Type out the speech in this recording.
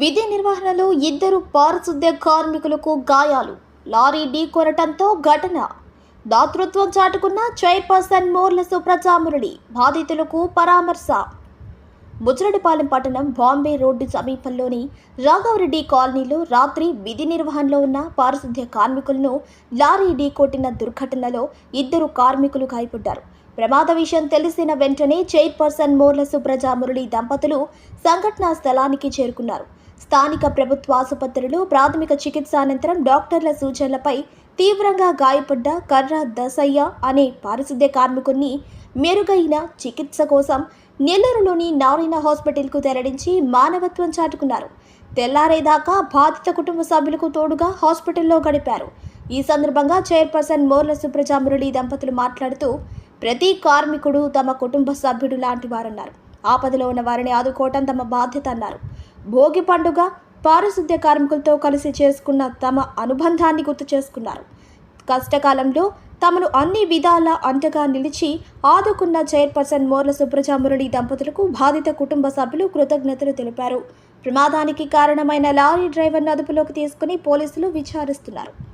విధి నిర్వహణలో ఇద్దరు పారిశుద్ధ్య కార్మికులకు గాయాలు. లారీ ఢీకొనటంతో ఘటన. దాతృత్వం చాటుకున్న చైర్పర్సన్ మోర్ల సుప్రజామురుడి బాధితులకు పరామర్శ. బుజ్రడిపాలెం పట్టణం బాంబే రోడ్డు సమీపంలోని రాఘవరెడ్డి కాలనీలో రాత్రి విధి నిర్వహణలో ఉన్న పారిశుద్ధ్య కార్మికులను లారీ ఢీకొట్టిన దుర్ఘటనలో ఇద్దరు కార్మికులు గాయపడ్డారు. ప్రమాద విషయం తెలిసిన వెంటనే చైర్పర్సన్ మోర్ల సుప్రజా దంపతులు సంఘటనా స్థలానికి చేరుకున్నారు. స్థానిక ప్రభుత్వ ఆసుపత్రిలో ప్రాథమిక చికిత్స అనంతరం డాక్టర్ల సూచనలపై తీవ్రంగా గాయపడ్డ కర్ర దసయ్య అనే పారిశుద్ధ్య కార్మికుడిని మెరుగైన చికిత్స కోసం నెల్లూరులోని నారాయణ హాస్పిటల్కు తరలించి మానవత్వం చాటుకున్నారు. తెల్లారేదాకా బాధిత కుటుంబ సభ్యులకు తోడుగా హాస్పిటల్లో గడిపారు. ఈ సందర్భంగా చైర్పర్సన్ మోర్ల సుప్రజా మురళి దంపతులు మాట్లాడుతూ ప్రతి కార్మికుడు తమ కుటుంబ సభ్యుడు లాంటి వారన్నారు. ఆపదలో ఉన్న వారిని ఆదుకోవటం తమ బాధ్యత అన్నారు. భోగి పండుగ పారిశుద్ధ్య కార్మికులతో కలిసి చేసుకున్న తమ అనుబంధాన్ని గుర్తు చేసుకున్నారు. కష్టకాలంలో తమను అన్ని విధాల అంటగా నిలిచి ఆదుకున్న చైర్పర్సన్ మోర్ల సుప్రజా దంపతులకు బాధిత కుటుంబ సభ్యులు కృతజ్ఞతలు తెలిపారు. ప్రమాదానికి కారణమైన లారీ డ్రైవర్ను అదుపులోకి తీసుకుని పోలీసులు విచారిస్తున్నారు.